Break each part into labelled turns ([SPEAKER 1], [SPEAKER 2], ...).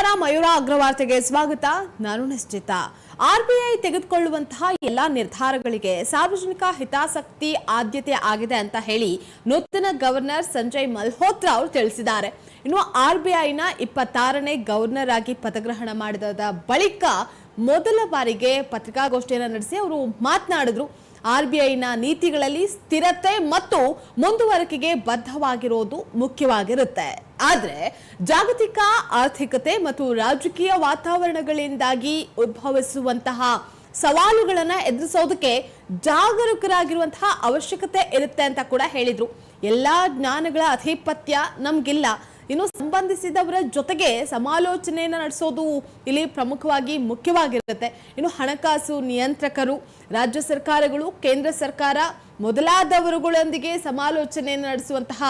[SPEAKER 1] ನಮಸ್ಕಾರ, ಮಯೂರ ಅಗ್ರವಾರ್ತೆಗೆ ಸ್ವಾಗತ. ನಾನು ನಿಶ್ಚಿತ. ಆರ್ಬಿಐ ತೆಗೆದುಕೊಳ್ಳುವಂತಹ ಎಲ್ಲಾ ನಿರ್ಧಾರಗಳಿಗೆ ಸಾರ್ವಜನಿಕ ಹಿತಾಸಕ್ತಿ ಆದ್ಯತೆ ಆಗಿದೆ ಅಂತ ಹೇಳಿ ನೂತನ ಗವರ್ನರ್ ಸಂಜಯ್ ಮಲ್ಹೋತ್ರಾ ಅವರು ತಿಳಿಸಿದ್ದಾರೆ. ಇನ್ನು ಆರ್ಬಿಐನ ಇಪ್ಪತ್ತಾರನೇ ಗವರ್ನರ್ ಆಗಿ ಪದಗ್ರಹಣ ಮಾಡಿದ ಬಳಿಕ ಮೊದಲ ಬಾರಿಗೆ ಪತ್ರಿಕಾಗೋಷ್ಠಿಯನ್ನು ನಡೆಸಿ ಅವರು ಮಾತನಾಡಿದ್ರು. ಆರ್ಬಿಐನ ನೀತಿಗಳಲ್ಲಿ ಸ್ಥಿರತೆ ಮತ್ತು ಮುಂದುವರಿಕೆಗೆ ಬದ್ಧವಾಗಿರೋದು ಮುಖ್ಯವಾಗಿರುತ್ತೆ. ಆದ್ರೆ ಜಾಗತಿಕ ಆರ್ಥಿಕತೆ ಮತ್ತು ರಾಜಕೀಯ ವಾತಾವರಣಗಳಿಂದಾಗಿ ಉದ್ಭವಿಸುವಂತಹ ಸವಾಲುಗಳನ್ನ ಎದುರಿಸೋದಕ್ಕೆ ಜಾಗರೂಕರಾಗಿರುವಂತಹ ಅವಶ್ಯಕತೆ ಇರುತ್ತೆ ಅಂತ ಕೂಡ ಹೇಳಿದ್ರು. ಎಲ್ಲಾ ಜ್ಞಾನಗಳ ಅಧಿಪತ್ಯ ನಮ್ಗಿಲ್ಲ. ಇನ್ನು ಸಂಬಂಧಿಸಿದವರ ಜೊತೆಗೆ ಸಮಾಲೋಚನೆಯನ್ನು ನಡೆಸೋದು ಇಲ್ಲಿ ಪ್ರಮುಖವಾಗಿ ಮುಖ್ಯವಾಗಿರುತ್ತೆ. ಇನ್ನು ಹಣಕಾಸು ನಿಯಂತ್ರಕರು, ರಾಜ್ಯ ಸರ್ಕಾರಗಳು, ಕೇಂದ್ರ ಸರ್ಕಾರ ಮೊದಲಾದವರುಗಳೊಂದಿಗೆ ಸಮಾಲೋಚನೆಯನ್ನು ನಡೆಸುವಂತಹ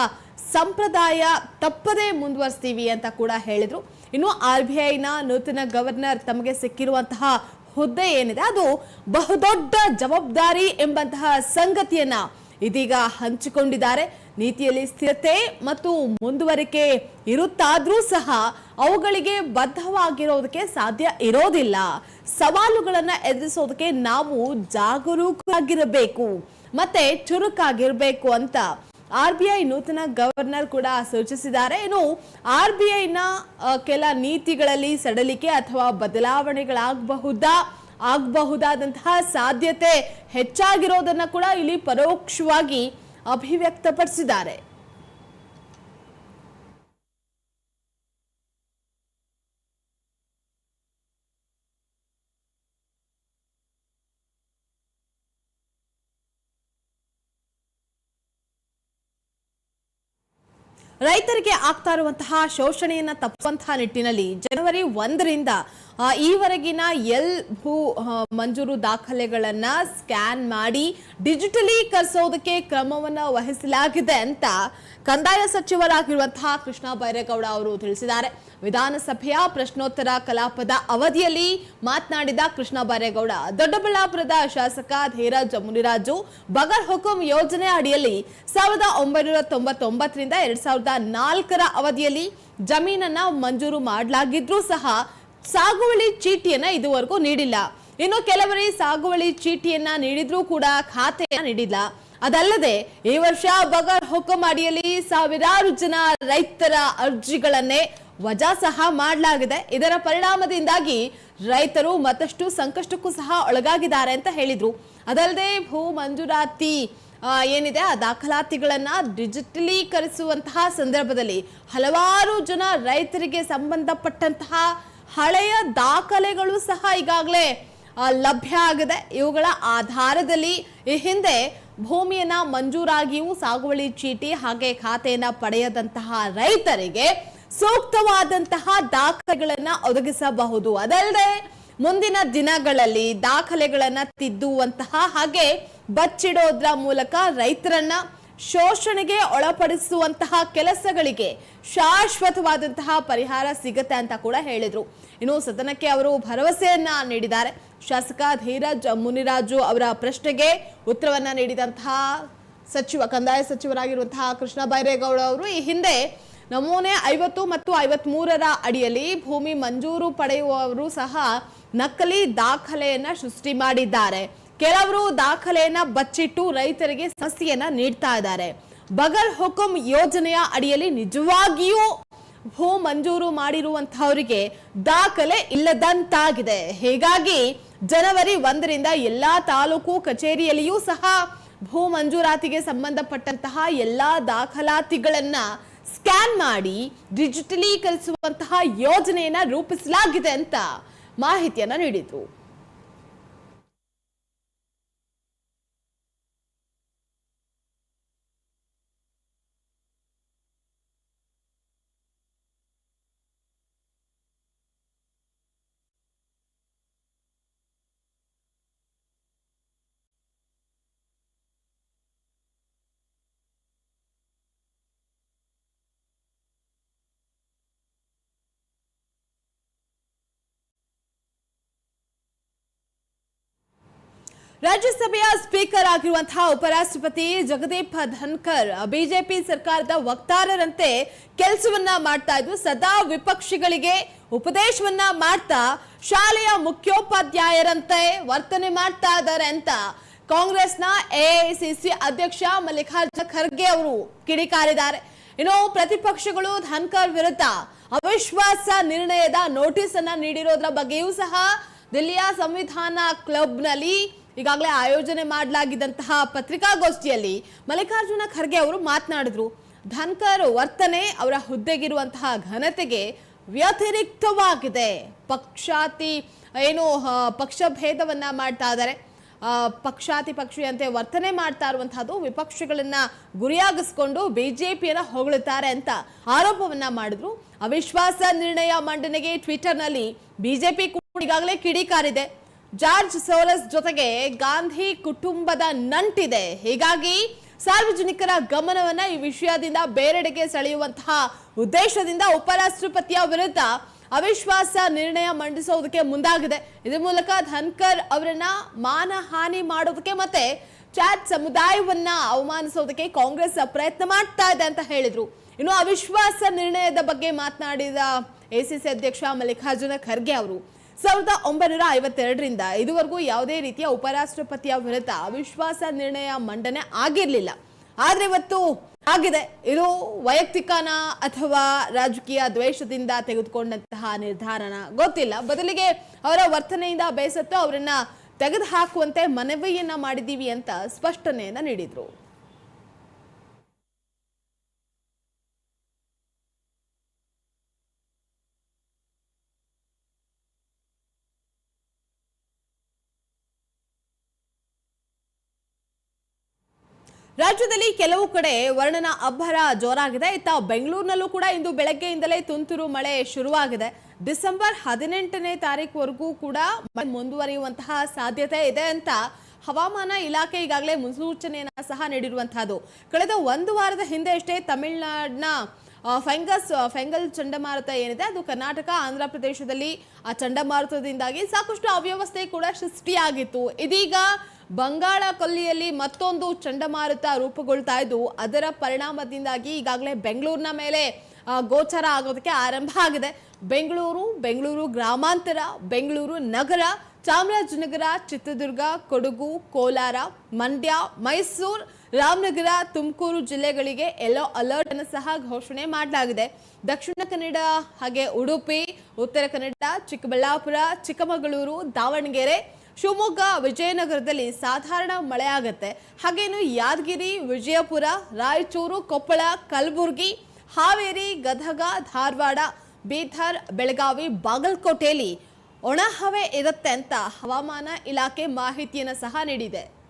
[SPEAKER 1] ಸಂಪ್ರದಾಯ ತಪ್ಪದೇ ಮುಂದುವರಿಸ್ತೀವಿ ಅಂತ ಕೂಡ ಹೇಳಿದರು. ಇನ್ನು ಆರ್ ಬಿ ಐನ ನೂತನ ಗವರ್ನರ್ ತಮಗೆ ಸಿಕ್ಕಿರುವಂತಹ ಹುದ್ದೆ ಏನಿದೆ, ಅದು ಬಹುದೊಡ್ಡ ಜವಾಬ್ದಾರಿ ಎಂಬಂತಹ ಸಂಗತಿಯನ್ನ ಇದೀಗ ಹಂಚಿಕೊಂಡಿದ್ದಾರೆ. ನೀತಿಯಲ್ಲಿ ಸ್ಥಿರತೆ ಮತ್ತು ಮುಂದುವರಿಕೆ ಇರುತ್ತಾದ್ರೂ ಸಹ ಅವುಗಳಿಗೆ ಬದ್ಧವಾಗಿರೋದಕ್ಕೆ ಸಾಧ್ಯ ಇರೋದಿಲ್ಲ. ಸವಾಲುಗಳನ್ನು ಎದುರಿಸೋದಕ್ಕೆ ನಾವು ಜಾಗರೂಕರಾಗಿರಬೇಕು, ಮತ್ತೆ ಚುರುಕಾಗಿರಬೇಕು ಅಂತ ಆರ್ ಬಿ ಐ ನೂತನ ಗವರ್ನರ್ ಕೂಡ ಸೂಚಿಸಿದ್ದಾರೆ. ಇನ್ನು ಆರ್ ಬಿ ಐನ ಕೆಲ ನೀತಿಗಳಲ್ಲಿ ಸಡಲಿಕೆ ಅಥವಾ ಬದಲಾವಣೆಗಳಾಗಬಹುದಾ? ಆಗಬಹುದಾದಂತಹ ಸಾಧ್ಯತೆ ಹೆಚ್ಚಾಗಿರೋದನ್ನ ಕೂಡ ಇಲ್ಲಿ ಪರೋಕ್ಷವಾಗಿ ಅಭಿವ್ಯಕ್ತಪಡಿಸಿದ್ದಾರೆ. ರೈತರಿಗೆ ಆಗ್ತಾ ಇರುವಂತಹ ಶೋಷಣೆಯನ್ನ ತಪ್ಪುವಂತಹ ನಿಟ್ಟಿನಲ್ಲಿ ಜನವರಿ ಒಂದರಿಂದ ಈವರೆಗಿನ ಎಲ್ ಭೂ ಮಂಜೂರು ದಾಖಲೆಗಳನ್ನ ಸ್ಕ್ಯಾನ್ ಮಾಡಿ ಡಿಜಿಟಲೀಕರಿಸೋದಕ್ಕೆ ಕ್ರಮವನ್ನ ವಹಿಸಲಾಗಿದೆ ಅಂತ ಕಂದಾಯ ಸಚಿವರಾಗಿರುವಂತಹ ಕೃಷ್ಣ ಬೈರೇಗೌಡ ಅವರು ತಿಳಿಸಿದ್ದಾರೆ. ವಿಧಾನಸಭೆಯ ಪ್ರಶ್ನೋತ್ತರ ಕಲಾಪದ ಅವಧಿಯಲ್ಲಿ ಮಾತನಾಡಿದ ಕೃಷ್ಣ ಬಾರೇಗೌಡ, ದೊಡ್ಡಬಳ್ಳಾಪುರದ ಶಾಸಕ ಧೀರಜ್ ಮುನಿರಾಜು, ಬಗರ್ ಹುಕುಂ ಯೋಜನೆ ಅಡಿಯಲ್ಲಿ ಸಾವಿರದ ಒಂಬೈನೂರ ತೊಂಬತ್ತೊಂಬತ್ತರಿಂದ ಎರಡ್ ಸಾವಿರದ ನಾಲ್ಕರ ಅವಧಿಯಲ್ಲಿ ಜಮೀನನ್ನ ಮಂಜೂರು ಮಾಡಲಾಗಿದ್ರೂ ಸಹ ಸಾಗುವಳಿ ಚೀಟಿಯನ್ನ ಇದುವರೆಗೂ ನೀಡಿಲ್ಲ. ಇನ್ನು ಕೆಲವರೇ ಸಾಗುವಳಿ ಚೀಟಿಯನ್ನ ನೀಡಿದ್ರೂ ಕೂಡ ಖಾತೆಯನ್ನ ನೀಡಿಲ್ಲ. ಅದಲ್ಲದೆ ಈ ವರ್ಷ ಬಗರ್ ಹುಕುಂ ಅಡಿಯಲ್ಲಿ ಸಾವಿರಾರು ಜನ ರೈತರ ಅರ್ಜಿಗಳನ್ನೇ ವಜಾ ಸಹ ಮಾಡಲಾಗಿದೆ. ಇದರ ಪರಿಣಾಮದಿಂದಾಗಿ ರೈತರು ಮತ್ತಷ್ಟು ಸಂಕಷ್ಟಕ್ಕೂ ಸಹ ಒಳಗಾಗಿದ್ದಾರೆ ಅಂತ ಹೇಳಿದ್ರು. ಅದಲ್ಲದೆ ಭೂ ಮಂಜೂರಾತಿ ಏನಿದೆ, ಆ ದಾಖಲಾತಿಗಳನ್ನ ಡಿಜಿಟಲೀಕರಿಸುವಂತಹ ಸಂದರ್ಭದಲ್ಲಿ ಹಲವಾರು ಜನ ರೈತರಿಗೆ ಸಂಬಂಧಪಟ್ಟಂತಹ ಹಳೆಯ ದಾಖಲೆಗಳು ಸಹ ಈಗಾಗಲೇ ಲಭ್ಯ ಆಗಿದೆ. ಇವುಗಳ ಆಧಾರದಲ್ಲಿ ಈ ಹಿಂದೆ ಭೂಮಿಯನ್ನ ಮಂಜೂರಾಗಿಯೂ ಸಾಗುವಳಿ ಚೀಟಿ ಹಾಗೆ ಖಾತೆಯನ್ನ ಪಡೆಯದಂತಹ ರೈತರಿಗೆ ಸೂಕ್ತವಾದಂತಹ ದಾಖಲೆಗಳನ್ನ ಒದಗಿಸಬಹುದು. ಅದಲ್ಲದೆ ಮುಂದಿನ ದಿನಗಳಲ್ಲಿ ದಾಖಲೆಗಳನ್ನ ತಿದ್ದುವಂತಹ ಹಾಗೆ ಬಚ್ಚಿಡೋದ್ರ ಮೂಲಕ ರೈತರನ್ನ ಶೋಷಣೆಗೆ ಒಳಪಡಿಸುವಂತಹ ಕೆಲಸಗಳಿಗೆ ಶಾಶ್ವತವಾದಂತಹ ಪರಿಹಾರ ಸಿಗತ್ತೆ ಅಂತ ಕೂಡ ಹೇಳಿದ್ರು. ಇನ್ನು ಸದನಕ್ಕೆ ಅವರು ಭರವಸೆಯನ್ನ ನೀಡಿದ್ದಾರೆ. ಶಾಸಕ ಧೀರಜ್ ಮುನಿರಾಜು ಅವರ ಪ್ರಶ್ನೆಗೆ ಉತ್ತರವನ್ನ ನೀಡಿದಂತಹ ಸಚಿವ, ಕಂದಾಯ ಸಚಿವರಾಗಿರುವಂತಹ ಕೃಷ್ಣ ಬೈರೇಗೌಡ ಅವರು ಈ ಹಿಂದೆ ನಮೂನೆ ಐವತ್ತು ಮತ್ತು ಐವತ್ ಮೂರರ ಅಡಿಯಲ್ಲಿ ಭೂಮಿ ಮಂಜೂರು ಪಡೆಯುವವರು ಸಹ ನಕಲಿ ದಾಖಲೆಯನ್ನ ಸೃಷ್ಟಿ ಮಾಡಿದ್ದಾರೆ. ಕೆಲವರು ದಾಖಲೆಯನ್ನ ಬಚ್ಚಿಟ್ಟು ರೈತರಿಗೆ ಸಮಸ್ಯೆಯನ್ನ ನೀಡ್ತಾ ಇದ್ದಾರೆ. ಬಗಲ್ ಹುಕುಂ ಯೋಜನೆಯ ಅಡಿಯಲ್ಲಿ ನಿಜವಾಗಿಯೂ ಭೂ ಮಂಜೂರು ಮಾಡಿರುವಂತಹವರಿಗೆ ದಾಖಲೆ ಇಲ್ಲದಂತಾಗಿದೆ. ಹೀಗಾಗಿ ಜನವರಿ ಒಂದರಿಂದ ಎಲ್ಲಾ ತಾಲೂಕು ಕಚೇರಿಯಲ್ಲಿಯೂ ಸಹ ಭೂ ಮಂಜೂರಾತಿಗೆ ಸಂಬಂಧಪಟ್ಟಂತಹ ಎಲ್ಲಾ ದಾಖಲಾತಿಗಳನ್ನ ಸ್ಕ್ಯಾನ್ ಮಾಡಿ ಡಿಜಿಟಲೀಕರಿಸುವಂತಹ ಯೋಜನೆಯನ್ನ ರೂಪಿಸಲಾಗಿದೆ ಅಂತ ಮಾಹಿತಿಯನ್ನ ನೀಡಿದ್ರು. ರಾಜ್ಯಸಭೆಯ ಸ್ಪೀಕರ್ ಆಗಿರುವಂತಹ ಉಪರಾಷ್ಟ್ರಪತಿ ಜಗದೀಪ್ ಧನ್ಕರ್, ಬಿಜೆಪಿ ಸರ್ಕಾರದ ವಕ್ತಾರರಂತೆ ಕೆಲಸವನ್ನ ಮಾಡ್ತಾ ಇದ್ದು ಸದಾ ವಿಪಕ್ಷಿಗಳಿಗೆ ಉಪದೇಶವನ್ನ ಮಾಡ್ತಾ ಶಾಲೆಯ ಮುಖ್ಯೋಪಾಧ್ಯಾಯರಂತೆ ವರ್ತನೆ ಮಾಡ್ತಾ ಇದ್ದಾರೆ ಅಂತ ಕಾಂಗ್ರೆಸ್ನ ಎಐಸಿಸಿ ಅಧ್ಯಕ್ಷ ಮಲ್ಲಿಕಾರ್ಜುನ ಖರ್ಗೆ ಅವರು ಕಿಡಿಕಾರಿದ್ದಾರೆ. ಇನ್ನು ಪ್ರತಿಪಕ್ಷಗಳು ಧನ್ಕರ್ ವಿರುದ್ಧ ಅವಿಶ್ವಾಸ ನಿರ್ಣಯದ ನೋಟಿಸ್ ಅನ್ನ ನೀಡಿರೋದ್ರ ಬಗ್ಗೆಯೂ ಸಹ ದಿಲ್ಲಿಯ ಸಂವಿಧಾನ ಕ್ಲಬ್ನಲ್ಲಿ ಈಗಾಗಲೇ ಆಯೋಜನೆ ಮಾಡಲಾಗಿದ್ದಂತಹ ಪತ್ರಿಕಾಗೋಷ್ಠಿಯಲ್ಲಿ ಮಲ್ಲಿಕಾರ್ಜುನ ಖರ್ಗೆ ಅವರು ಮಾತನಾಡಿದ್ರು. ಧನ್ಕರ್ ವರ್ತನೆ ಅವರ ಹುದ್ದೆಗಿರುವಂತಹ ಘನತೆಗೆ ವ್ಯತಿರಿಕ್ತವಾಗಿದೆ. ಪಕ್ಷಾತಿ ಏನು ಪಕ್ಷ ಭೇದವನ್ನ ಮಾಡ್ತಾ ಇದ್ದಾರೆ. ಪಕ್ಷಾತಿ ಪಕ್ಷಿಯಂತೆ ವರ್ತನೆ ಮಾಡ್ತಾ ಇರುವಂತಹದ್ದು ವಿಪಕ್ಷಗಳನ್ನ ಗುರಿಯಾಗಿಸ್ಕೊಂಡು ಬಿಜೆಪಿಯನ್ನ ಹೊಗಳುತ್ತಾರೆ ಅಂತ ಆರೋಪವನ್ನ ಮಾಡಿದ್ರು. ಅವಿಶ್ವಾಸ ನಿರ್ಣಯ ಮಂಡನೆಗೆ ಟ್ವಿಟರ್ನಲ್ಲಿ ಬಿಜೆಪಿ ಕೂಡ ಈಗಾಗಲೇ ಕಿಡಿಕಾರಿದೆ. ಜಾರ್ಜ್ ಸೋಲಸ್ ಜೊತೆಗೆ ಗಾಂಧಿ ಕುಟುಂಬದ ನಂಟಿದೆ. ಹೀಗಾಗಿ ಸಾರ್ವಜನಿಕರ ಗಮನವನ್ನ ಈ ವಿಷಯದಿಂದ ಬೇರೆಡೆಗೆ ಸೆಳೆಯುವಂತಹ ಉದ್ದೇಶದಿಂದ ಉಪರಾಷ್ಟ್ರಪತಿಯ ವಿರುದ್ಧ ಅವಿಶ್ವಾಸ ನಿರ್ಣಯ ಮಂಡಿಸೋದಕ್ಕೆ ಮುಂದಾಗಿದೆ. ಇದ್ರ ಮೂಲಕ ಧನ್ಕರ್ ಅವರನ್ನ ಮಾನಹಾನಿ ಮಾಡೋದಕ್ಕೆ ಮತ್ತೆ ಚಾಟ್ ಸಮುದಾಯವನ್ನ ಅವಮಾನಿಸೋದಕ್ಕೆ ಕಾಂಗ್ರೆಸ್ ಪ್ರಯತ್ನ ಮಾಡ್ತಾ ಇದೆ ಅಂತ ಹೇಳಿದ್ರು. ಇನ್ನು ಅವಿಶ್ವಾಸ ನಿರ್ಣಯದ ಬಗ್ಗೆ ಮಾತನಾಡಿದ ಎಸಿಸಿ ಅಧ್ಯಕ್ಷ ಮಲ್ಲಿಕಾರ್ಜುನ ಖರ್ಗೆ ಅವರು. ಸಾವಿರದ ಒಂಬೈನೂರ ಐವತ್ತೆರಡರಿಂದ ಇದುವರೆಗೂ ಯಾವುದೇ ರೀತಿಯ ಉಪರಾಷ್ಟ್ರಪತಿಯ ವಿರುದ್ಧ ಅವಿಶ್ವಾಸ ನಿರ್ಣಯ ಮಂಡನೆ ಆಗಿರಲಿಲ್ಲ. ಆದರೆ ಇವತ್ತು ಆಗಿದೆ. ಇದು ವೈಯಕ್ತಿಕನ ಅಥವಾ ರಾಜಕೀಯ ದ್ವೇಷದಿಂದ ತೆಗೆದುಕೊಂಡಂತಹ ನಿರ್ಧಾರನ ಗೊತ್ತಿಲ್ಲ. ಬದಲಿಗೆ ಅವರ ವರ್ತನೆಯಿಂದ ಬೇಸತ್ತು ಅವರನ್ನ ತೆಗೆದುಹಾಕುವಂತೆ ಮನವಿಯನ್ನ ಮಾಡಿದ್ದೀವಿ ಅಂತ ಸ್ಪಷ್ಟನೆಯನ್ನ ನೀಡಿದ್ರು. ರಾಜ್ಯದಲ್ಲಿ ಕೆಲವು ಕಡೆ ವರ್ಣನ ಅಬ್ಬರ ಜೋರಾಗಿದೆ. ಇತ್ತ ಬೆಂಗಳೂರಿನಲ್ಲೂ ಕೂಡ ಇಂದು ಬೆಳಗ್ಗೆಯಿಂದಲೇ ತುಂತುರು ಮಳೆ ಶುರುವಾಗಿದೆ. ಡಿಸೆಂಬರ್ ಹದಿನೆಂಟನೇ ತಾರೀಕುವರೆಗೂ ಕೂಡ ಮುಂದುವರಿಯುವಂತಹ ಸಾಧ್ಯತೆ ಇದೆ ಅಂತ ಹವಾಮಾನ ಇಲಾಖೆ ಈಗಾಗಲೇ ಮುನ್ಸೂಚನೆಯನ್ನ ಸಹ ನೀಡಿರುವಂತಹದ್ದು. ಕಳೆದ ಒಂದು ವಾರದ ಹಿಂದೆ ಅಷ್ಟೇ ತಮಿಳುನಾಡಿನ ಫೆಂಗಸ್ ಫೆಂಗಲ್ ಚಂಡಮಾರುತ ಏನಿದೆ, ಅದು ಕರ್ನಾಟಕ, ಆಂಧ್ರ ಪ್ರದೇಶದಲ್ಲಿ ಆ ಚಂಡಮಾರುತದಿಂದಾಗಿ ಸಾಕಷ್ಟು ಅವ್ಯವಸ್ಥೆ ಕೂಡ ಸೃಷ್ಟಿಯಾಗಿತ್ತು. ಇದೀಗ ಬಂಗಾಳ ಕೊಲ್ಲಿಯಲ್ಲಿ ಮತ್ತೊಂದು ಚಂಡಮಾರುತ ರೂಪುಗೊಳ್ತಾ ಇದ್ದು, ಅದರ ಪರಿಣಾಮದಿಂದಾಗಿ ಈಗಾಗಲೇ ಬೆಂಗಳೂರಿನ ಮೇಲೆ ಗೋಚರ ಆಗೋದಕ್ಕೆ ಆರಂಭ ಆಗಿದೆ. ಬೆಂಗಳೂರು ಬೆಂಗಳೂರು ಗ್ರಾಮಾಂತರ, ಬೆಂಗಳೂರು ನಗರ, ಚಾಮರಾಜನಗರ, ಚಿತ್ರದುರ್ಗ, ಕೊಡಗು, ಕೋಲಾರ, ಮಂಡ್ಯ, ಮೈಸೂರು, ರಾಮನಗರ, ತುಮಕೂರು ಜಿಲ್ಲೆಗಳಿಗೆ ಎಲ್ಲೋ ಅಲರ್ಟ್ ಅನ್ನು ಸಹ ಘೋಷಣೆ ಮಾಡಲಾಗಿದೆ. ದಕ್ಷಿಣ ಕನ್ನಡ ಹಾಗೆ ಉಡುಪಿ, ಉತ್ತರ ಕನ್ನಡ, ಚಿಕ್ಕಬಳ್ಳಾಪುರ, ಚಿಕ್ಕಮಗಳೂರು, ದಾವಣಗೆರೆ ಶಿವಮೊಗ್ಗ, ವಿಜಯನಗರದಲ್ಲಿ ಸಾಧಾರಣ ಮಳೆ ಆಗತ್ತೆ ಹಾಗೇನು ಯಾದಗಿರಿ, ವಿಜಯಪುರ, ರಾಯಚೂರು, ಕೊಪ್ಪಳ, ಕಲಬುರಗಿ, ಹಾವೇರಿ, ಗದಗ, ಧಾರವಾಡ, ಬೀದರ್, ಬೆಳಗಾವಿ, ಬಾಗಲಕೋಟೆಯಲ್ಲಿ ಒಣಹವೆ ಇರುತ್ತೆ ಅಂತ ಹವಾಮಾನ ಇಲಾಖೆ ಮಾಹಿತಿಯನ್ನು ಸಹ ನೀಡಿದೆ.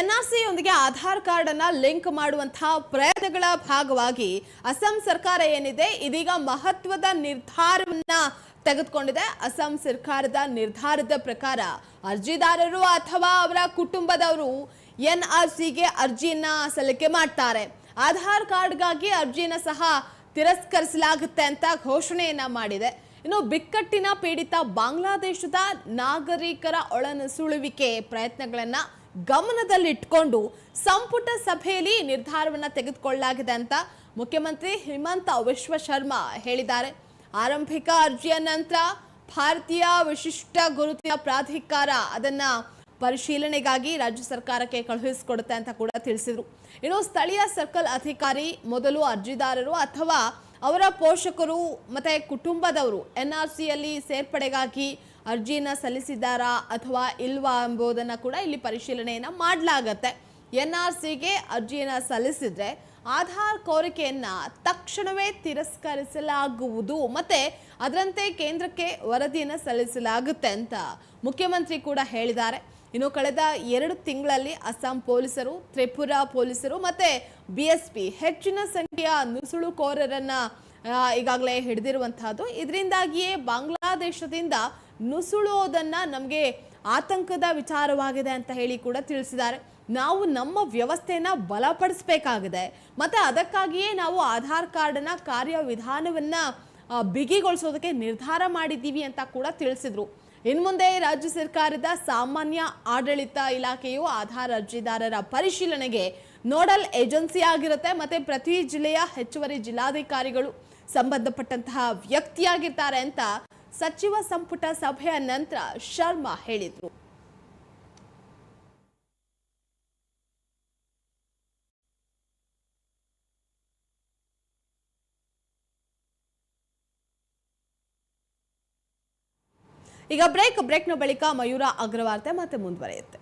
[SPEAKER 1] ಎನ್ಆರ್ಸಿಯೊಂದಿಗೆ ಆಧಾರ್ ಕಾರ್ಡ್ ಅನ್ನ ಲಿಂಕ್ ಮಾಡುವಂತಹ ಪ್ರಯತ್ನಗಳ ಭಾಗವಾಗಿ ಅಸ್ಸಾಂ ಸರ್ಕಾರ ಏನಿದೆ, ಇದೀಗ ಮಹತ್ವದ ನಿರ್ಧಾರವನ್ನ ತೆಗೆದುಕೊಂಡಿದೆ. ಅಸ್ಸಾಂ ಸರ್ಕಾರದ ನಿರ್ಧಾರದ ಪ್ರಕಾರ ಅರ್ಜಿದಾರರು ಅಥವಾ ಅವರ ಕುಟುಂಬದವರು ಎನ್ ಆರ್ ಸಿಗೆ ಅರ್ಜಿಯನ್ನ ಸಲ್ಲಿಕೆ ಮಾಡ್ತಾರೆ. ಆಧಾರ್ ಕಾರ್ಡ್ಗಾಗಿ ಅರ್ಜಿಯನ್ನ ಸಹ ತಿರಸ್ಕರಿಸಲಾಗುತ್ತೆ ಅಂತ ಘೋಷಣೆಯನ್ನ ಮಾಡಿದೆ. ಇನ್ನು ಬಿಕ್ಕಟ್ಟಿನ ಪೀಡಿತ ಬಾಂಗ್ಲಾದೇಶದ ನಾಗರಿಕರ ಒಳನುಸುಳುವಿಕೆ ಪ್ರಯತ್ನಗಳನ್ನ ಗಮನದಲ್ಲಿಟ್ಕೊಂಡು ಸಂಪುಟ ಸಭೆಯಲ್ಲಿ ನಿರ್ಧಾರವನ್ನು ತೆಗೆದುಕೊಳ್ಳಲಾಗಿದೆ ಅಂತ ಮುಖ್ಯಮಂತ್ರಿ ಹಿಮಂತ ವಿಶ್ವ ಶರ್ಮಾ ಹೇಳಿದ್ದಾರೆ. ಆರಂಭಿಕ ಅರ್ಜಿಯ ನಂತರ ಭಾರತೀಯ ವಿಶಿಷ್ಟ ಗುರುತಿನ ಪ್ರಾಧಿಕಾರ ಅದನ್ನ ಪರಿಶೀಲನೆಗಾಗಿ ರಾಜ್ಯ ಸರ್ಕಾರಕ್ಕೆ ಕಳುಹಿಸಿಕೊಡುತ್ತೆ ಅಂತ ಕೂಡ ತಿಳಿಸಿದ್ರು. ಇನ್ನು ಸ್ಥಳೀಯ ಸರ್ಕಲ್ ಅಧಿಕಾರಿ, ಮೊದಲು ಅರ್ಜಿದಾರರು ಅಥವಾ ಅವರ ಪೋಷಕರು ಮತ್ತೆ ಕುಟುಂಬದವರು, ಎನ್ಆರ್ಸಿಯಲ್ಲಿ ಸೇರ್ಪಡೆಗಾಗಿ ಅರ್ಜಿಯನ್ನ ಸಲ್ಲಿಸಿದ್ದಾರಾ ಅಥವಾ ಇಲ್ವಾ ಎಂಬುದನ್ನ ಕೂಡ ಇಲ್ಲಿ ಪರಿಶೀಲನೆಯನ್ನ ಮಾಡಲಾಗತ್ತೆ. ಎನ್ ಆರ್ ಸಿಗೆ ಅರ್ಜಿಯನ್ನ ಸಲ್ಲಿಸಿದ್ರೆ ಆಧಾರ್ ಕೋರಿಕೆಯನ್ನ ತಕ್ಷಣವೇ ತಿರಸ್ಕರಿಸಲಾಗುವುದು. ಮತ್ತೆ ಅದರಂತೆ ಕೇಂದ್ರಕ್ಕೆ ವರದಿಯನ್ನ ಸಲ್ಲಿಸಲಾಗುತ್ತೆ ಅಂತ ಮುಖ್ಯಮಂತ್ರಿ ಕೂಡ ಹೇಳಿದ್ದಾರೆ. ಇನ್ನು ಕಳೆದ ಎರಡು ತಿಂಗಳಲ್ಲಿ ಅಸ್ಸಾಂ ಪೊಲೀಸರು, ತ್ರಿಪುರಾ ಪೊಲೀಸರು ಮತ್ತೆ ಬಿಎಸ್ಪಿ ಹೆಚ್ಚಿನ ಸಂಖ್ಯೆಯ ನುಸುಳುಕೋರರನ್ನು ಈಗಾಗಲೇ ಹಿಡಿದಿರುವಂತಹದ್ದು. ಇದರಿಂದಾಗಿಯೇ ಬಾಂಗ್ಲಾದೇಶದಿಂದ ನುಸುಳೋದನ್ನ ನಮಗೆ ಆತಂಕದ ವಿಚಾರವಾಗಿದೆ ಅಂತ ಹೇಳಿ ಕೂಡ ತಿಳಿಸಿದ್ದಾರೆ. ನಾವು ನಮ್ಮ ವ್ಯವಸ್ಥೆಯನ್ನು ಬಲಪಡಿಸಬೇಕಾಗಿದೆ. ಮತ್ತು ಅದಕ್ಕಾಗಿಯೇ ನಾವು ಆಧಾರ್ ಕಾರ್ಡನ್ನ ಕಾರ್ಯವಿಧಾನವನ್ನು ಬಿಗಿಗೊಳಿಸೋದಕ್ಕೆ ನಿರ್ಧಾರ ಮಾಡಿದ್ದೀವಿ ಅಂತ ಕೂಡ ತಿಳಿಸಿದರು. ಇನ್ನು ಮುಂದೆ ರಾಜ್ಯ ಸರ್ಕಾರದ ಸಾಮಾನ್ಯ ಆಡಳಿತ ಇಲಾಖೆಯು ಆಧಾರ್ ಅರ್ಜಿದಾರರ ಪರಿಶೀಲನೆಗೆ ನೋಡಲ್ ಏಜೆನ್ಸಿ ಆಗಿರುತ್ತೆ. ಮತ್ತು ಪ್ರತಿ ಜಿಲ್ಲೆಯ ಹೆಚ್ಚುವರಿ ಜಿಲ್ಲಾಧಿಕಾರಿಗಳು ಸಂಬಂಧಪಟ್ಟಂತಹ ವ್ಯಕ್ತಿಯಾಗಿರ್ತಾರೆ ಅಂತ ಸಚಿವ ಸಂಪುಟ ಸಭೆಯ ನಂತರ ಶರ್ಮಾ ಹೇಳಿದ್ರು. ಈಗ ಬ್ರೇಕ್, ಬ್ರೇಕ್ನ ಬಳಿಕ ಮಯೂರ ಅಗ್ರವಾರ್ತೆ ಮತ್ತೆ ಮುಂದುವರಿಯುತ್ತೆ.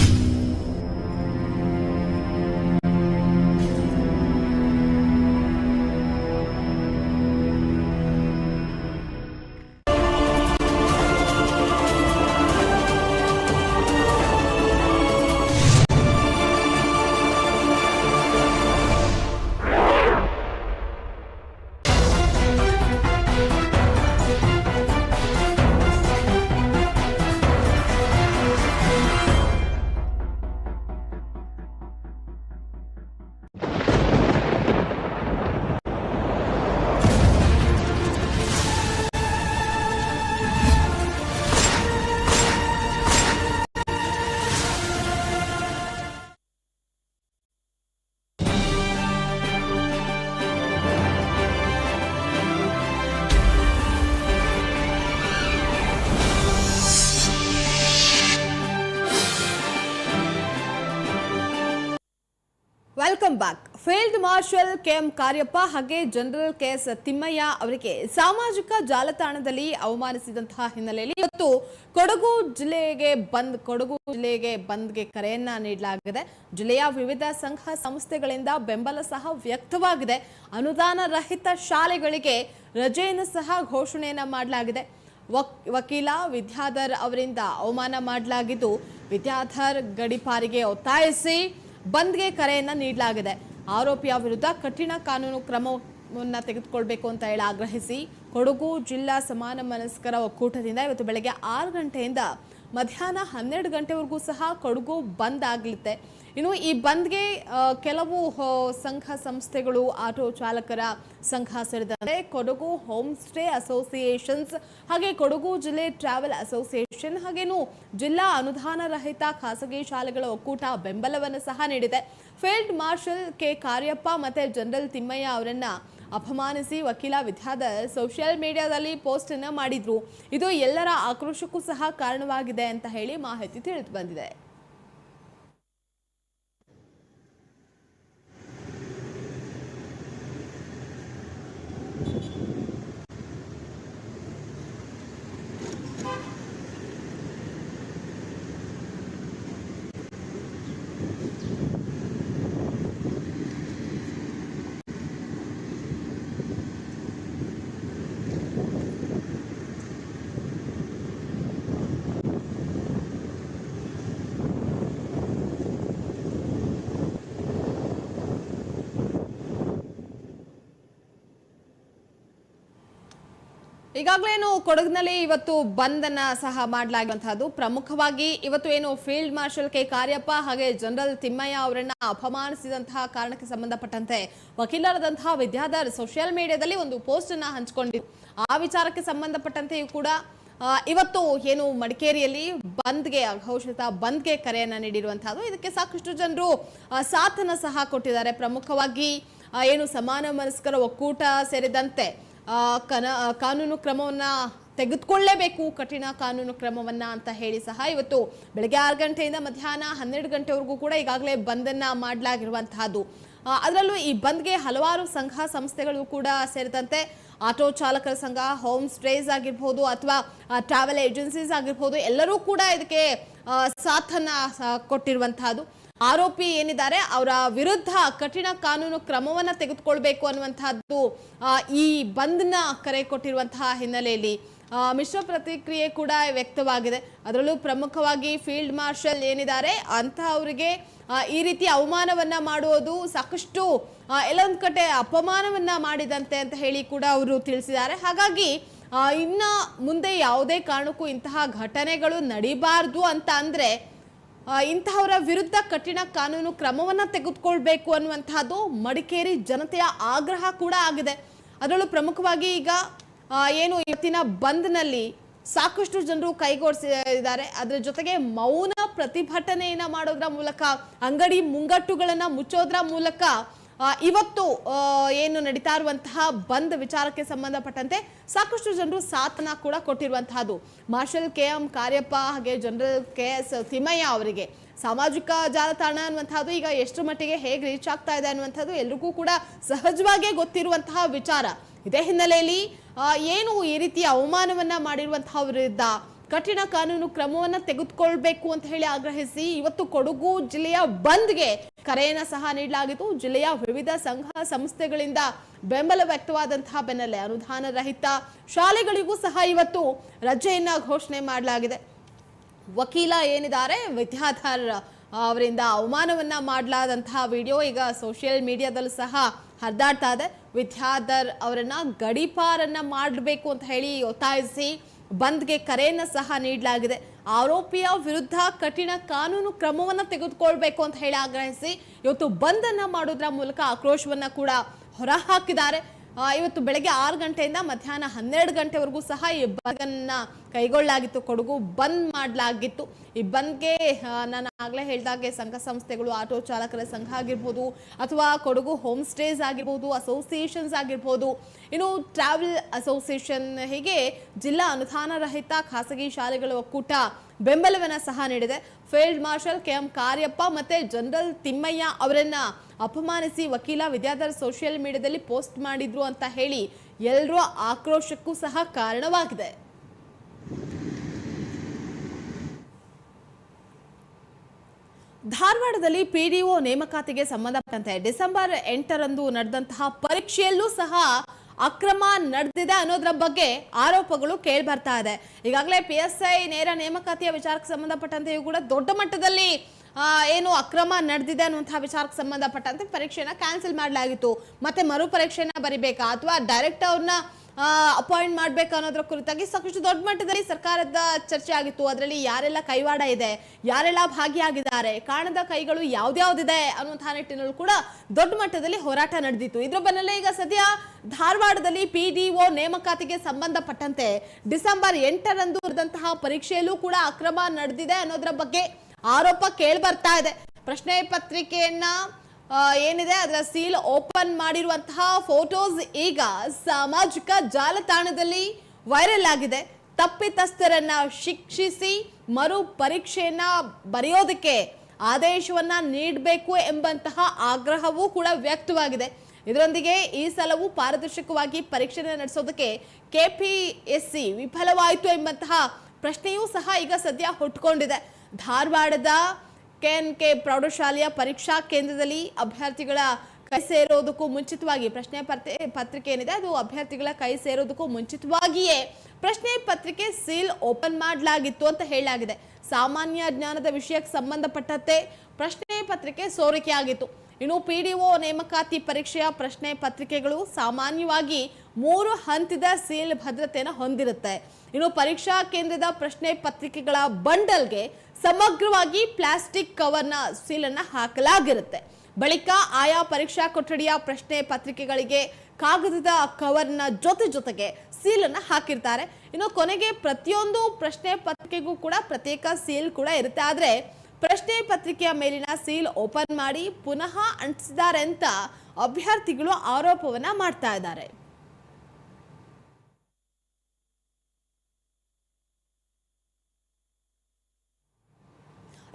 [SPEAKER 1] ಮಾರ್ಷಲ್ ಕೆಎಂ ಕಾರ್ಯಪ್ಪ ಹಾಗೆ ಜನರಲ್ ಕೆಎಸ್ ತಿಮ್ಮಯ್ಯ ಅವರಿಗೆ ಸಾಮಾಜಿಕ ಜಾಲತಾಣದಲ್ಲಿ ಅವಮಾನಿಸಿದಂತಹ ಹಿನ್ನೆಲೆಯಲ್ಲಿ ಇವತ್ತು ಕೊಡಗು ಜಿಲ್ಲೆಗೆ ಬಂದ್, ಕೊಡಗು ಜಿಲ್ಲೆಗೆ ಬಂದ್ಗೆ ಕರೆಯನ್ನ ನೀಡಲಾಗಿದೆ. ಜಿಲ್ಲೆಯ ವಿವಿಧ ಸಂಘ ಸಂಸ್ಥೆಗಳಿಂದ ಬೆಂಬಲ ಸಹ ವ್ಯಕ್ತವಾಗಿದೆ. ಅನುದಾನ ರಹಿತ ಶಾಲೆಗಳಿಗೆ ರಜೆಯನ್ನು ಸಹ ಘೋಷಣೆಯನ್ನ ಮಾಡಲಾಗಿದೆ. ವಕ್, ವಕೀಲ ವಿದ್ಯಾಧರ್ ಅವರಿಂದ ಅವಮಾನ ಮಾಡಲಾಗಿದ್ದು, ವಿದ್ಯಾಧರ್ ಗಡಿಪಾರಿಗೆ ಒತ್ತಾಯಿಸಿ ಬಂದ್ಗೆ ಕರೆಯನ್ನ ನೀಡಲಾಗಿದೆ. ಆರೋಪಿಯ ವಿರುದ್ಧ ಕಠಿಣ ಕಾನೂನು ಕ್ರಮವನ್ನು ತೆಗೆದುಕೊಳ್ಬೇಕು ಅಂತ ಹೇಳಿ ಆಗ್ರಹಿಸಿ ಕೊಡಗು ಜಿಲ್ಲಾ ಸಮಾನ ಮನಸ್ಕರ ಒಕ್ಕೂಟದಿಂದ ಇವತ್ತು ಬೆಳಗ್ಗೆ ಆರು ಗಂಟೆಯಿಂದ ಮಧ್ಯಾಹ್ನ ಹನ್ನೆರಡು ಗಂಟೆವರೆಗೂ ಸಹ ಕೊಡಗು ಬಂದ್ ಆಗಲಿದೆ ಇನ್ನು ಈ ಬಂದ್ಗೆ ಕೆಲವು ಸಂಘ ಸಂಸ್ಥೆಗಳು, ಆಟೋ ಚಾಲಕರ ಸಂಘ ಸೇರಿದಂತೆ ಕೊಡಗು ಹೋಮ್ ಸ್ಟೇ ಅಸೋಸಿಯೇಷನ್ಸ್ ಹಾಗೆ ಕೊಡಗು ಜಿಲ್ಲೆ ಟ್ರಾವೆಲ್ ಅಸೋಸಿಯೇಷನ್ ಹಾಗೇನು ಜಿಲ್ಲಾ ಅನುದಾನ ರಹಿತ ಖಾಸಗಿ ಶಾಲೆಗಳ ಒಕ್ಕೂಟ ಬೆಂಬಲವನ್ನು ಸಹ ನೀಡಿದೆ. ಫೀಲ್ಡ್ ಮಾರ್ಷಲ್ ಕೆ ಕಾರ್ಯಪ್ಪ ಮತ್ತು ಜನರಲ್ ತಿಮ್ಮಯ್ಯ ಅವರನ್ನು ಅಪಮಾನಿಸಿ ವಕೀಲ ವಿದ್ಯಾಧರ್ ಸೋಷಿಯಲ್ ಮೀಡಿಯಾದಲ್ಲಿ ಪೋಸ್ಟ್ ಮಾಡಿದರು ಮಾಡಿದ್ರು. ಇದು ಎಲ್ಲರ ಆಕ್ರೋಶಕ್ಕೂ ಸಹ ಕಾರಣವಾಗಿದೆ ಅಂತ ಹೇಳಿ ಮಾಹಿತಿ ತಿಳಿದು ಬಂದಿದೆ. ಈಗಾಗಲೇ ಏನು ಕೊಡಗಿನಲ್ಲಿ ಇವತ್ತು ಬಂದ್ ಅನ್ನ ಸಹ ಮಾಡಲಾಗಿರುವಂತಹದ್ದು. ಪ್ರಮುಖವಾಗಿ ಇವತ್ತು ಏನು ಫೀಲ್ಡ್ ಮಾರ್ಷಲ್ ಕೆ ಕಾರ್ಯಪ್ಪ ಹಾಗೆ ಜನರಲ್ ತಿಮ್ಮಯ್ಯ ಅವರನ್ನ ಅಪಮಾನಿಸಿದಂತಹ ಕಾರಣಕ್ಕೆ ಸಂಬಂಧಪಟ್ಟಂತೆ ವಕೀಲರಾದಂತಹ ವಿದ್ಯಾಧರ್ ಸೋಷಿಯಲ್ ಮೀಡಿಯಾದಲ್ಲಿ ಒಂದು ಪೋಸ್ಟ್ ಅನ್ನ ಹಂಚಿಕೊಂಡಿದ್ದು ಆ ವಿಚಾರಕ್ಕೆ ಸಂಬಂಧಪಟ್ಟಂತೆಯೂ ಕೂಡ ಇವತ್ತು ಏನು ಮಡಿಕೇರಿಯಲ್ಲಿ ಬಂದ್ಗೆ, ಘೋಷಿತ ಬಂದ್ಗೆ ಕರೆಯನ್ನ ನೀಡಿರುವಂತಹದ್ದು. ಇದಕ್ಕೆ ಸಾಕಷ್ಟು ಜನರು ಸಾಥನ ಸಹ ಕೊಟ್ಟಿದ್ದಾರೆ. ಪ್ರಮುಖವಾಗಿ ಏನು ಸಮಾನ ಮನಸ್ಕರ ಒಕ್ಕೂಟ ಸೇರಿದಂತೆ ಕನ ಕಾನೂನು ಕ್ರಮವನ್ನು ತೆಗೆದುಕೊಳ್ಳೇಬೇಕು, ಕಠಿಣ ಕಾನೂನು ಕ್ರಮವನ್ನು ಅಂತ ಹೇಳಿ ಸಹ ಇವತ್ತು ಬೆಳಗ್ಗೆ ಆರು ಗಂಟೆಯಿಂದ ಮಧ್ಯಾಹ್ನ ಹನ್ನೆರಡು ಗಂಟೆವರೆಗೂ ಕೂಡ ಈಗಾಗಲೇ ಬಂದನ್ನು ಮಾಡಲಾಗಿರುವಂತಹದ್ದು. ಅದರಲ್ಲೂ ಈ ಬಂದ್ಗೆ ಹಲವಾರು ಸಂಘ ಸಂಸ್ಥೆಗಳು ಕೂಡ ಸೇರಿದಂತೆ ಆಟೋ ಚಾಲಕರ ಸಂಘ, ಹೋಮ್ ಸ್ಟೇಸ್ ಆಗಿರ್ಬೋದು ಅಥವಾ ಟ್ರಾವೆಲ್ ಏಜೆನ್ಸೀಸ್ ಆಗಿರ್ಬೋದು ಎಲ್ಲರೂ ಕೂಡ ಇದಕ್ಕೆ ಸಾಥನ್ನ ಕೊಟ್ಟಿರುವಂತಹದ್ದು. ಆರೋಪಿ ಏನಿದ್ದಾರೆ, ಅವರ ವಿರುದ್ಧ ಕಠಿಣ ಕಾನೂನು ಕ್ರಮವನ್ನ ತೆಗೆದುಕೊಳ್ಬೇಕು ಅನ್ನುವಂತಹದ್ದು ಈ ಬಂದ್ನ ಕರೆ ಕೊಟ್ಟಿರುವಂತಹ ಹಿನ್ನೆಲೆಯಲ್ಲಿ. ಮಿಶ್ರ ಪ್ರತಿಕ್ರಿಯೆ ಕೂಡ ವ್ಯಕ್ತವಾಗಿದೆ. ಅದರಲ್ಲೂ ಪ್ರಮುಖವಾಗಿ ಫೀಲ್ಡ್ ಮಾರ್ಷಲ್ ಏನಿದ್ದಾರೆ ಅಂತ ಅವರಿಗೆ ಈ ರೀತಿ ಅವಮಾನವನ್ನ ಮಾಡುವುದು ಸಾಕಷ್ಟು ಎಲ್ಲೊಂದು ಕಡೆ ಅಪಮಾನವನ್ನ ಮಾಡಿದಂತೆ ಅಂತ ಹೇಳಿ ಕೂಡ ಅವರು ತಿಳಿಸಿದ್ದಾರೆ. ಹಾಗಾಗಿ ಇನ್ನ ಮುಂದೆ ಯಾವುದೇ ಕಾರಣಕ್ಕೂ ಇಂತಹ ಘಟನೆಗಳು ನಡಿಬಾರ್ದು ಅಂತ ಅಂದ್ರೆ ಇಂತಹವರ ವಿರುದ್ಧ ಕಠಿಣ ಕಾನೂನು ಕ್ರಮವನ್ನ ತೆಗೆದುಕೊಳ್ಬೇಕು ಅನ್ನುವಂತಹದ್ದು ಮಡಿಕೇರಿ ಜನತೆಯ ಆಗ್ರಹ ಕೂಡ ಆಗಿದೆ. ಅದರಲ್ಲೂ ಪ್ರಮುಖವಾಗಿ ಈಗ ಏನು ಇವತ್ತಿನ ಬಂದ್ನಲ್ಲಿ ಸಾಕಷ್ಟು ಜನರು ಕೈಗೂಡಿಸಿದ್ದಾರೆ ಅದರ ಜೊತೆಗೆ ಮೌನ ಪ್ರತಿಭಟನೆಯನ್ನ ಮಾಡೋದ್ರ ಮೂಲಕ, ಅಂಗಡಿ ಮುಂಗಟ್ಟುಗಳನ್ನು ಮುಚ್ಚೋದ್ರ ಮೂಲಕ ಇವತ್ತು ಏನು ನಡೀತಾ ಇರುವಂತಹ ಬಂದ್ ವಿಚಾರಕ್ಕೆ ಸಂಬಂಧಪಟ್ಟಂತೆ ಸಾಕಷ್ಟು ಜನರು ಸಾಥನ ಕೂಡ ಕೊಟ್ಟಿರುವಂತಹದ್ದು. ಮಾರ್ಷಲ್ ಕೆ ಎಂ ಕಾರ್ಯಪ್ಪ ಹಾಗೆ ಜನರಲ್ ಕೆ ಎಸ್ ತಿಮ್ಮಯ್ಯ ಅವರಿಗೆ. ಸಾಮಾಜಿಕ ಜಾಲತಾಣ ಅನ್ನುವಂಥದ್ದು ಈಗ ಎಷ್ಟು ಮಟ್ಟಿಗೆ ಹೇಗೆ ರೀಚ್ ಆಗ್ತಾ ಇದೆ ಅನ್ನುವಂಥದ್ದು ಎಲ್ರಿಗೂ ಕೂಡ ಸಹಜವಾಗೇ ಗೊತ್ತಿರುವಂತಹ ವಿಚಾರ. ಇದೇ ಹಿನ್ನೆಲೆಯಲ್ಲಿ ಏನು ಈ ರೀತಿಯ ಅವಮಾನವನ್ನ ಮಾಡಿರುವಂತಹ ವಿರುದ್ಧ ಕಠಿಣ ಕಾನೂನು ಕ್ರಮವನ್ನ ತೆಗೆದುಕೊಳ್ಬೇಕು ಅಂತ ಹೇಳಿ ಆಗ್ರಹಿಸಿ ಇವತ್ತು ಕೊಡಗು ಜಿಲ್ಲೆಯ ಬಂದ್ಗೆ ಕರೆಯನ್ನ ಸಹ ನೀಡಲಾಗಿತ್ತು. ಜಿಲ್ಲೆಯ ವಿವಿಧ ಸಂಘ ಸಂಸ್ಥೆಗಳಿಂದ ಬೆಂಬಲ ವ್ಯಕ್ತವಾದಂತಹ ಬೆನ್ನಲ್ಲೇ ಅನುದಾನ ರಹಿತ ಶಾಲೆಗಳಿಗೂ ಸಹ ಇವತ್ತು ರಜೆಯನ್ನ ಘೋಷಣೆ ಮಾಡಲಾಗಿದೆ. ವಕೀಲ ಏನಿದ್ದಾರೆ? ವಿದ್ಯಾಧರ್ ಅವರಿಂದ ಅವಮಾನವನ್ನ ಮಾಡಲಾದಂತಹ ವಿಡಿಯೋ ಈಗ ಸೋಷಿಯಲ್ ಮೀಡಿಯಾದಲ್ಲೂ ಸಹ ಹರಿದಾಡ್ತಾ ಇದೆ. ವಿದ್ಯಾಧರ್ ಅವರನ್ನ ಗಡಿಪಾರನ್ನ ಮಾಡಬೇಕು ಅಂತ ಹೇಳಿ ಒತ್ತಾಯಿಸಿ ಬಂದ್ಗೆ ಕರೆಯನ್ನು ಸಹ ನೀಡಲಾಗಿದೆ. ಆರೋಪಿಯ ವಿರುದ್ಧ ಕಠಿಣ ಕಾನೂನು ಕ್ರಮವನ್ನು ತೆಗೆದುಕೊಳ್ಬೇಕು ಅಂತ ಹೇಳಿ ಆಗ್ರಹಿಸಿ ಇವತ್ತು ಬಂದನ್ನು ಮಾಡೋದ್ರ ಮೂಲಕ ಆಕ್ರೋಶವನ್ನ ಕೂಡ ಹೊರಹಾಕಿದ್ದಾರೆ. ಇವತ್ತು ಬೆಳಗ್ಗೆ ಆರು ಗಂಟೆಯಿಂದ ಮಧ್ಯಾಹ್ನ ಹನ್ನೆರಡು ಗಂಟೆವರೆಗೂ ಸಹ ಈ ಬಂದನ್ನ ಕೈಗೊಳ್ಳಲಾಗಿತ್ತು ಕೊಡಗು ಬಂದ್ ಮಾಡಲಾಗಿತ್ತು. ಈ ಬಂದ್ಗೆ ನಾನು ಆಗಲೇ ಹೇಳಿದಾಗೆ ಸಂಘ ಸಂಸ್ಥೆಗಳು, ಆಟೋ ಚಾಲಕರ ಸಂಘ ಆಗಿರ್ಬೋದು ಅಥವಾ ಕೊಡಗು ಹೋಮ್ ಸ್ಟೇಸ್ ಆಗಿರ್ಬೋದು, ಅಸೋಸಿಯೇಷನ್ಸ್ ಆಗಿರ್ಬೋದು, ಇನ್ನು ಟ್ರಾವೆಲ್ ಅಸೋಸಿಯೇಷನ್ ಹೀಗೆ ಜಿಲ್ಲಾ ಅನುದಾನ ರಹಿತ ಖಾಸಗಿ ಶಾಲೆಗಳ ಒಕ್ಕೂಟ ಬೆಂಬಲವನ್ನು ಸಹ ನೀಡಿದೆ. Field marshal K M Cariappa ಮತ್ತು ಜನರಲ್ ತಿಮ್ಮಯ್ಯ ಅವರನ್ನ ಅಪಮಾನಿಸಿ ವಕೀಲ ವಿದ್ಯಾಧರ್ ಸೋಷಿಯಲ್ ಮೀಡಿಯಾದಲ್ಲಿ ಪೋಸ್ಟ್ ಮಾಡಿದ್ರು ಅಂತ ಹೇಳಿ ಎಲ್ಲರೂ ಆಕ್ರೋಶಕ್ಕೂ ಸಹ ಕಾರಣವಾಗಿದೆ. ಧಾರವಾಡದಲ್ಲಿ ಪಿಡಿಒ ನೇಮಕಾತಿಗೆ ಸಂಬಂಧಪಟ್ಟಂತೆ ಡಿಸೆಂಬರ್ ಎಂಟರಂದು ನಡೆದಂತಹ ಪರೀಕ್ಷೆಯಲ್ಲೂ ಸಹ ಅಕ್ರಮ ನಡೆದಿದೆ ಅನ್ನೋದ್ರ ಬಗ್ಗೆ ಆರೋಪಗಳು ಕೇಳಿ ಬರ್ತಾ ಇದೆ. ಈಗಾಗಲೇ ಪಿ ಎಸ್ ಐ ನೇರ ನೇಮಕಾತಿಯ ವಿಚಾರಕ್ಕೆ ಸಂಬಂಧಪಟ್ಟಂತೆಯೂ ಕೂಡ ದೊಡ್ಡ ಮಟ್ಟದಲ್ಲಿ ಏನು ಅಕ್ರಮ ನಡೆದಿದೆ ಅನ್ನುವಂತಹ ವಿಚಾರಕ್ಕೆ ಸಂಬಂಧಪಟ್ಟಂತೆ ಪರೀಕ್ಷೆನ ಕ್ಯಾನ್ಸಲ್ ಮಾಡಲಾಗಿತ್ತು. ಮತ್ತೆ ಮರು ಪರೀಕ್ಷೆನ ಬರಿಬೇಕಾ? ಅಥವಾ ಡೈರೆಕ್ಟ್ ಅವ್ರನ್ನ ಅಪಾಯಿಂಟ್ ಮಾಡ್ಬೇಕು ಅನ್ನೋದ್ರ ಕುರಿತಾಗಿ ಸಾಕಷ್ಟು ದೊಡ್ಡ ಮಟ್ಟದಲ್ಲಿ ಸರ್ಕಾರದ ಚರ್ಚೆ ಆಗಿತ್ತು. ಅದರಲ್ಲಿ ಯಾರೆಲ್ಲ ಕೈವಾಡ ಇದೆ, ಯಾರೆಲ್ಲ ಭಾಗಿಯಾಗಿದ್ದಾರೆ, ಕಾಣದ ಕೈಗಳು ಯಾವ್ದ್ಯಾವ್ದಿದೆ ಅನ್ನುವಂತಹ ನಿಟ್ಟಿನಲ್ಲೂ ಕೂಡ ದೊಡ್ಡ ಮಟ್ಟದಲ್ಲಿ ಹೋರಾಟ ನಡೆದಿತ್ತು. ಇದ್ರ ಬೆನ್ನಲ್ಲೇ ಈಗ ಸದ್ಯ ಧಾರವಾಡದಲ್ಲಿ ಪಿ ನೇಮಕಾತಿಗೆ ಸಂಬಂಧಪಟ್ಟಂತೆ ಡಿಸೆಂಬರ್ ಎಂಟರಂದು ನಡೆದಂತಹ ಪರೀಕ್ಷೆಯಲ್ಲೂ ಕೂಡ ಅಕ್ರಮ ನಡೆದಿದೆ ಅನ್ನೋದ್ರ ಬಗ್ಗೆ ಆರೋಪ ಕೇಳಿ ಬರ್ತಾ ಇದೆ. ಪ್ರಶ್ನೆ ಪತ್ರಿಕೆಯನ್ನ ಏನಿದೆ? ಅದರ ಸೀಲ್ ಓಪನ್ ಮಾಡಿರುವಂತಹ ಫೋಟೋಸ್ ಈಗ ಸಾಮಾಜಿಕ ಜಾಲತಾಣದಲ್ಲಿ ವೈರಲ್ ಆಗಿದೆ. ತಪ್ಪಿತಸ್ಥರನ್ನ ಶಿಕ್ಷಿಸಿ ಮರು ಪರೀಕ್ಷೆಯನ್ನ ಬರೆಯೋದಕ್ಕೆ ಆದೇಶವನ್ನ ನೀಡಬೇಕು ಎಂಬಂತಹ ಆಗ್ರಹವೂ ಕೂಡ ವ್ಯಕ್ತವಾಗಿದೆ. ಇದರೊಂದಿಗೆ ಈ ಸಲವೂ ಪಾರದರ್ಶಕವಾಗಿ ಪರೀಕ್ಷೆ ನಡೆಸೋದಕ್ಕೆ ಕೆಪಿಎಸ್ಸಿ ವಿಫಲವಾಯಿತು ಎಂಬಂತಹ ಪ್ರಶ್ನೆಯೂ ಸಹ ಈಗ ಸದ್ಯ ಹುಟ್ಕೊಂಡಿದೆ. ಧಾರವಾಡದ ಕೆಎನ್ಕೆ ಪ್ರೌಢಶಾಲೆಯ ಪರೀಕ್ಷಾ ಕೇಂದ್ರದಲ್ಲಿ ಅಭ್ಯರ್ಥಿಗಳ ಕೈ ಸೇರೋದಕ್ಕೂ ಮುಂಚಿತವಾಗಿ ಪ್ರಶ್ನೆ ಪತ್ರಿ ಪತ್ರಿಕೆ ಏನಿದೆ ಅದು ಅಭ್ಯರ್ಥಿಗಳ ಕೈ ಸೇರೋದಕ್ಕೂ ಮುಂಚಿತವಾಗಿಯೇ ಪ್ರಶ್ನೆ ಪತ್ರಿಕೆ ಸೀಲ್ ಓಪನ್ ಮಾಡಲಾಗಿತ್ತು ಅಂತ ಹೇಳಲಾಗಿದೆ. ಸಾಮಾನ್ಯ ಜ್ಞಾನದ ವಿಷಯಕ್ಕೆ ಸಂಬಂಧಪಟ್ಟಂತೆ ಪ್ರಶ್ನೆ ಪತ್ರಿಕೆ ಸೋರಿಕೆಯಾಗಿತ್ತು ಇನ್ನು ಪಿ ಡಿ ಒ ನೇಮಕಾತಿ ಪರೀಕ್ಷೆಯ ಪ್ರಶ್ನೆ ಪತ್ರಿಕೆಗಳು ಸಾಮಾನ್ಯವಾಗಿ ಮೂರು ಹಂತದ ಸೀಲ್ ಭದ್ರತೆಯನ್ನು ಹೊಂದಿರುತ್ತೆ. ಇನ್ನು ಪರೀಕ್ಷಾ ಕೇಂದ್ರದ ಪ್ರಶ್ನೆ ಪತ್ರಿಕೆಗಳ ಬಂಡಲ್ಗೆ ಸಮಗ್ರವಾಗಿ ಪ್ಲಾಸ್ಟಿಕ್ ಕವರ್ನ ಸೀಲನ್ನು ಹಾಕಲಾಗಿರುತ್ತೆ. ಬಳಿಕ ಆಯಾ ಪರೀಕ್ಷಾ ಕೊಠಡಿಯ ಪ್ರಶ್ನೆ ಪತ್ರಿಕೆಗಳಿಗೆ ಕಾಗದದ ಕವರ್ನ ಜೊತೆ ಜೊತೆಗೆ ಸೀಲನ್ನು ಹಾಕಿರ್ತಾರೆ. ಇನ್ನು ಕೊನೆಗೆ ಪ್ರತಿಯೊಂದು ಪ್ರಶ್ನೆ ಪತ್ರಿಕೆಗೂ ಕೂಡ ಪ್ರತ್ಯೇಕ ಸೀಲ್ ಕೂಡ ಇರುತ್ತೆ. ಆದರೆ ಪ್ರಶ್ನೆ ಪತ್ರಿಕೆಯ ಮೇಲಿನ ಸೀಲ್ ಓಪನ್ ಮಾಡಿ ಪುನಃ ಅಂಟಿಸಿದ್ದಾರೆ ಅಂತ ಅಭ್ಯರ್ಥಿಗಳು ಆರೋಪವನ್ನ ಮಾಡ್ತಾ ಇದ್ದಾರೆ.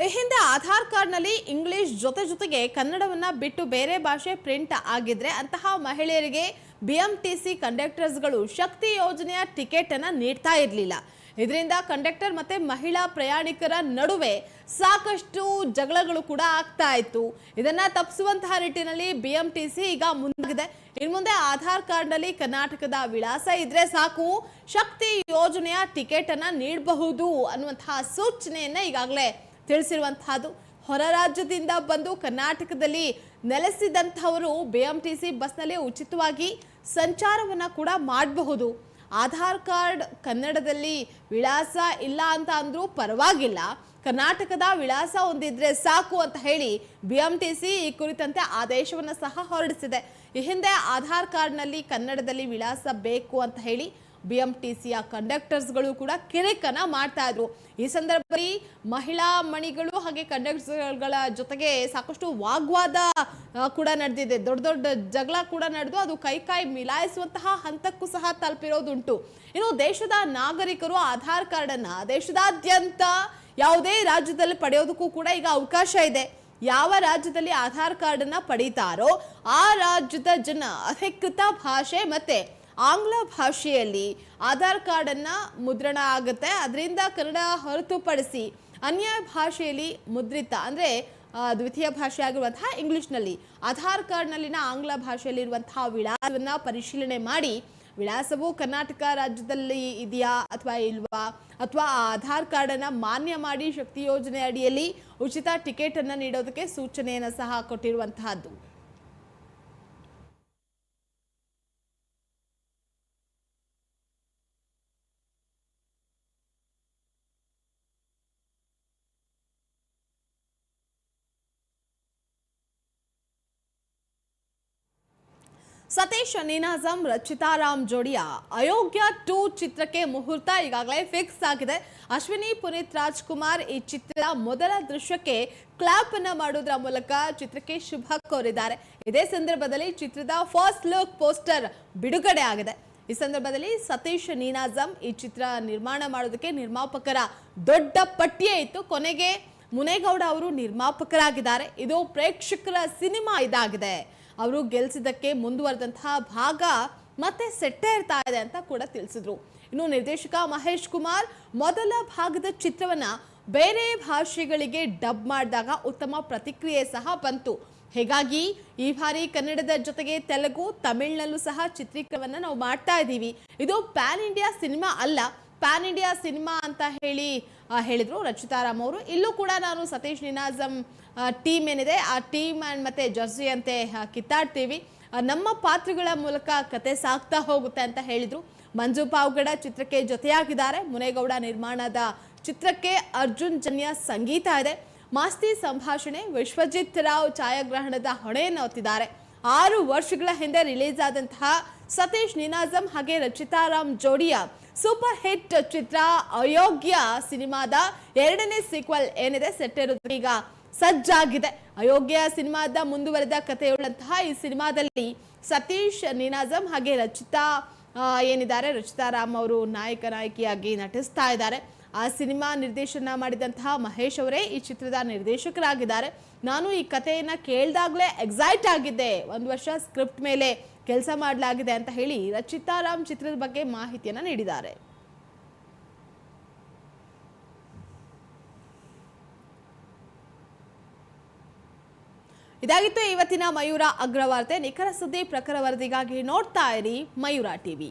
[SPEAKER 1] ಈ ಹಿಂದೆ ಆಧಾರ್ ಕಾರ್ಡ್ನಲ್ಲಿ ಇಂಗ್ಲಿಷ್ ಜೊತೆ ಜೊತೆಗೆ ಕನ್ನಡವನ್ನ ಬಿಟ್ಟು ಬೇರೆ ಭಾಷೆ ಪ್ರಿಂಟ್ ಆಗಿದ್ರೆ ಅಂತಹ ಮಹಿಳೆಯರಿಗೆ ಬಿಎಂಟಿಸಿ ಕಂಡಕ್ಟರ್ಸ್ಗಳು ಶಕ್ತಿ ಯೋಜನೆಯ ಟಿಕೆಟ್ ಅನ್ನ ನೀಡ್ತಾ ಇರಲಿಲ್ಲ. ಇದರಿಂದ ಕಂಡಕ್ಟರ್ ಮತ್ತೆ ಮಹಿಳಾ ಪ್ರಯಾಣಿಕರ ನಡುವೆ ಸಾಕಷ್ಟು ಜಗಳಗಳು ಕೂಡ ಆಗ್ತಾ ಇತ್ತು. ಇದನ್ನ ತಪ್ಪಿಸುವಂತಹ ನಿಟ್ಟಿನಲ್ಲಿ ಬಿಎಂಟಿಸಿ ಈಗ ಮುಂದಾಗಿದೆ. ಇನ್ನು ಮುಂದೆ ಆಧಾರ್ ಕಾರ್ಡ್ನಲ್ಲಿ ಕರ್ನಾಟಕದ ವಿಳಾಸ ಇದ್ರೆ ಸಾಕು. ಶಕ್ತಿ ಯೋಜನೆಯ ಟಿಕೆಟ್ ಅನ್ನ ನೀಡಬಹುದು ಅನ್ನುವಂತಹ ಸೂಚನೆಯನ್ನ ಈಗಾಗಲೇ ತಿಳಿಸಿರುವಂತಹದ್ದು. ಹೊರ ರಾಜ್ಯದಿಂದ ಬಂದು ಕರ್ನಾಟಕದಲ್ಲಿ ನೆಲೆಸಿದಂಥವರು ಬಿ ಎಂ ಟಿ ಸಿ ಬಸ್ನಲ್ಲಿ ಉಚಿತವಾಗಿ ಸಂಚಾರವನ್ನು ಕೂಡ ಮಾಡಬಹುದು. ಆಧಾರ್ ಕಾರ್ಡ್ ಕನ್ನಡದಲ್ಲಿ ವಿಳಾಸ ಇಲ್ಲ ಅಂತ ಅಂದರೂ ಪರವಾಗಿಲ್ಲ. ಕರ್ನಾಟಕದ ವಿಳಾಸ ಹೊಂದಿದ್ರೆ ಸಾಕು ಅಂತ ಹೇಳಿ ಬಿ ಎಂ ಟಿ ಸಿ ಈ ಕುರಿತಂತೆ ಆದೇಶವನ್ನು ಸಹ ಹೊರಡಿಸಿದೆ. ಈ ಹಿಂದೆ ಆಧಾರ್ ಕಾರ್ಡ್ನಲ್ಲಿ ಕನ್ನಡದಲ್ಲಿ ವಿಳಾಸ ಬೇಕು ಅಂತ ಹೇಳಿ ಬಿಎಂಟಿಸಿಯ ಕಂಡಕ್ಟರ್ಸ್ಗಳು ಕೂಡ ಕಿರಿಕನ ಮಾಡ್ತಾ ಇದ್ರು. ಈ ಸಂದರ್ಭದಲ್ಲಿ ಮಹಿಳಾ ಮಣಿಗಳು ಹಾಗೆ ಕಂಡಕ್ಟರ್ಗಳ ಜೊತೆಗೆ ಸಾಕಷ್ಟು ವಾಗ್ವಾದ ಕೂಡ ನಡೆದಿದೆ. ದೊಡ್ಡ ದೊಡ್ಡ ಜಗಳ ಕೂಡ ನಡೆದು ಅದು ಕೈಕಾಯಿ ಮಿಲಾಯಿಸುವಂತಹ ಹಂತಕ್ಕೂ ಸಹ ತಲುಪಿರೋದುಂಟು. ಇನ್ನು ದೇಶದ ನಾಗರಿಕರು ಆಧಾರ್ ಕಾರ್ಡ್ ಅನ್ನ ದೇಶದಾದ್ಯಂತ ಯಾವುದೇ ರಾಜ್ಯದಲ್ಲಿ ಪಡೆಯೋದಕ್ಕೂ ಕೂಡ ಈಗ ಅವಕಾಶ ಇದೆ. ಯಾವ ರಾಜ್ಯದಲ್ಲಿ ಆಧಾರ್ ಕಾರ್ಡ್ ಅನ್ನ ಪಡೀತಾರೋ ಆ ರಾಜ್ಯದ ಜನ ಅಧಿಕೃತ ಭಾಷೆ ಮತ್ತೆ ಆಂಗ್ಲ ಭಾಷೆಯಲ್ಲಿ ಆಧಾರ್ ಕಾರ್ಡನ್ನು ಮುದ್ರಣ ಆಗುತ್ತೆ. ಅದರಿಂದ ಕನ್ನಡ ಹೊರತುಪಡಿಸಿ ಅನ್ಯ ಭಾಷೆಯಲ್ಲಿ ಮುದ್ರಿತ, ಅಂದರೆ ದ್ವಿತೀಯ ಭಾಷೆ ಆಗಿರುವಂತಹ ಇಂಗ್ಲಿಷ್ನಲ್ಲಿ ಆಧಾರ್ ಕಾರ್ಡ್ನಲ್ಲಿನ ಆಂಗ್ಲ ಭಾಷೆಯಲ್ಲಿರುವಂತಹ ವಿಳಾಸವನ್ನು ಪರಿಶೀಲನೆ ಮಾಡಿ, ವಿಳಾಸವು ಕರ್ನಾಟಕ ರಾಜ್ಯದಲ್ಲಿ ಇದೆಯಾ ಅಥವಾ ಇಲ್ವಾ ಅಥವಾ ಆ ಆಧಾರ್ ಕಾರ್ಡನ್ನು ಮಾನ್ಯ ಮಾಡಿ ಶಕ್ತಿ ಯೋಜನೆ ಅಡಿಯಲ್ಲಿ ಉಚಿತ ಟಿಕೆಟನ್ನು ನೀಡೋದಕ್ಕೆ ಸೂಚನೆಯನ್ನು ಸಹ ಕೊಟ್ಟಿರುವಂತಹದ್ದು. ಸತೀಶ್ ನೀನಾಜಂ ರಚಿತಾರಾಮ್ ಜೋಡಿಯ ಅಯೋಗ್ಯ ಟೂ ಚಿತ್ರಕ್ಕೆ ಮುಹೂರ್ತ ಈಗಾಗಲೇ ಫಿಕ್ಸ್ ಆಗಿದೆ. ಅಶ್ವಿನಿ, ಪುನೀತ್ ರಾಜ್ಕುಮಾರ್ ಈ ಚಿತ್ರದ ಮೊದಲ ದೃಶ್ಯಕ್ಕೆ ಕ್ಲಾಪ್ ಅನ್ನ ಮಾಡೋದ್ರ ಮೂಲಕ ಚಿತ್ರಕ್ಕೆ ಶುಭ ಕೋರಿದ್ದಾರೆ. ಇದೇ ಸಂದರ್ಭದಲ್ಲಿ ಚಿತ್ರದ ಫಸ್ಟ್ ಲುಕ್ ಪೋಸ್ಟರ್ ಬಿಡುಗಡೆ ಆಗಿದೆ. ಈ ಸಂದರ್ಭದಲ್ಲಿ ಸತೀಶ್ ನೀನಾಜಂ ಈ ಚಿತ್ರ ನಿರ್ಮಾಣ ಮಾಡೋದಕ್ಕೆ ನಿರ್ಮಾಪಕರ ದೊಡ್ಡ ಪಟ್ಟಿಯೇ ಇತ್ತು. ಕೊನೆಗೆ ಮುನೇಗೌಡ ಅವರು ನಿರ್ಮಾಪಕರಾಗಿದ್ದಾರೆ. ಇದು ಪ್ರೇಕ್ಷಕರ ಸಿನಿಮಾ ಇದಾಗಿದೆ. ಅವರು ಗೆಲ್ಲಿಸಿದ್ದಕ್ಕೆ ಮುಂದುವರೆದಂತಹ ಭಾಗ ಮತ್ತೆ ಸೆಟ್ಟೇ ಇರ್ತಾ ಇದೆ ಅಂತ ಕೂಡ ತಿಳಿಸಿದ್ರು. ಇನ್ನು ನಿರ್ದೇಶಕ ಮಹೇಶ್ ಕುಮಾರ್ ಮೊದಲ ಭಾಗದ ಚಿತ್ರವನ್ನ ಬೇರೆ ಭಾಷೆಗಳಿಗೆ ಡಬ್ ಮಾಡಿದಾಗ ಉತ್ತಮ ಪ್ರತಿಕ್ರಿಯೆ ಸಹ ಬಂತು. ಹೀಗಾಗಿ ಈ ಬಾರಿ ಕನ್ನಡದ ಜೊತೆಗೆ ತೆಲುಗು, ತಮಿಳ್ನಲ್ಲೂ ಸಹ ಚಿತ್ರೀಕರಣವನ್ನು ನಾವು ಮಾಡ್ತಾ ಇದ್ದೀವಿ. ಇದು ಪ್ಯಾನ್ ಇಂಡಿಯಾ ಸಿನಿಮಾ ಅಲ್ಲ ಪ್ಯಾನ್ ಇಂಡಿಯಾ ಸಿನಿಮಾ ಅಂತ ಹೇಳಿ ಹೇಳಿದರು ರಚಿತಾ ರಚಿತಾರಾಮ್ ಅವರು. ಇಲ್ಲೂ ಕೂಡ ನಾನು ಸತೀಶ್ ನಿನಾಜಂ ಟೀಮ್ ಏನಿದೆ, ಆ ಟೀಮ್ ಆ್ಯಂಡ್ ಮತ್ತು ಜರ್ಸಿ ಅಂತೆ ಕಿತ್ತಾಡ್ತೀವಿ. ನಮ್ಮ ಪಾತ್ರಗಳ ಮೂಲಕ ಕತೆ ಸಾಗ್ತಾ ಹೋಗುತ್ತೆ ಅಂತ ಹೇಳಿದರು. ಮಂಜು ಪಾವ್ಗಡ ಚಿತ್ರಕ್ಕೆ ಜೊತೆಯಾಗಿದ್ದಾರೆ. ಮುನೇಗೌಡ ನಿರ್ಮಾಣದ ಚಿತ್ರಕ್ಕೆ ಅರ್ಜುನ್ ಜನ್ಯ ಸಂಗೀತ ಇದೆ. ಮಾಸ್ತಿ ಸಂಭಾಷಣೆ ವಿಶ್ವಜಿತ್ ರಾವ್ ಛಾಯಾಗ್ರಹಣದ ಹೊಣೆಯನ್ನು ಹೊತ್ತಿದ್ದಾರೆ. ಆರು ವರ್ಷಗಳ ಹಿಂದೆ ರಿಲೀಸ್ ಆದಂತಹ ಸತೀಶ್ ನಿನಾಜಂ ಹಾಗೆ ರಚಿತಾರಾಮ್ ಜೋಡಿಯ ಸೂಪರ್ ಹಿಟ್ ಚಿತ್ರ ಅಯೋಗ್ಯ ಸಿನಿಮಾದ ಎರಡನೇ ಸೀಕ್ವಲ್ ಏನಿದೆ? ಸೆಟ್ ಇರೋದು ಈಗ ಸಜ್ಜಾಗಿದೆ. ಅಯೋಗ್ಯ ಸಿನಿಮಾದ ಮುಂದುವರೆದ ಕಥೆಯುಳ್ಳಂತಹ ಈ ಸಿನಿಮಾದಲ್ಲಿ ಸತೀಶ್ ನೀನಾಜಂ ಹಾಗೆ ರಚಿತಾ ಏನಿದ್ದಾರೆ? ರಚಿತಾ ರಾಮ್ ಅವರು ನಾಯಕ, ನಾಯಕಿಯಾಗಿ ನಟಿಸ್ತಾ ಇದ್ದಾರೆ. ಆ ಸಿನಿಮಾ ನಿರ್ದೇಶನ ಮಾಡಿದಂತಹ ಮಹೇಶ್ ಅವರೇ ಈ ಚಿತ್ರದ ನಿರ್ದೇಶಕರಾಗಿದ್ದಾರೆ. ನಾನು ಈ ಕಥೆಯನ್ನು ಕೇಳಿದಾಗಲೇ ಎಕ್ಸೈಟ್ ಆಗಿದ್ದೆ. ಒಂದು ವರ್ಷ ಸ್ಕ್ರಿಪ್ಟ್ ಮೇಲೆ ಕೆಲಸ ಮಾಡಲಾಗಿದೆ ಅಂತ ಹೇಳಿ ರಚಿತಾರಾಮ್ ಚಿತ್ರದ ಬಗ್ಗೆ ಮಾಹಿತಿಯನ್ನು ನೀಡಿದ್ದಾರೆ. ಇದಾಗಿತ್ತು ಇವತ್ತಿನ ಮಯೂರ ಅಗ್ರವಾರ್ತೆ. ನಿಖರ ಸುದ್ದಿ ಪ್ರಖರ ವರದಿಗಾಗಿ ನೋಡ್ತಾ ಇರಿ Mayura TV.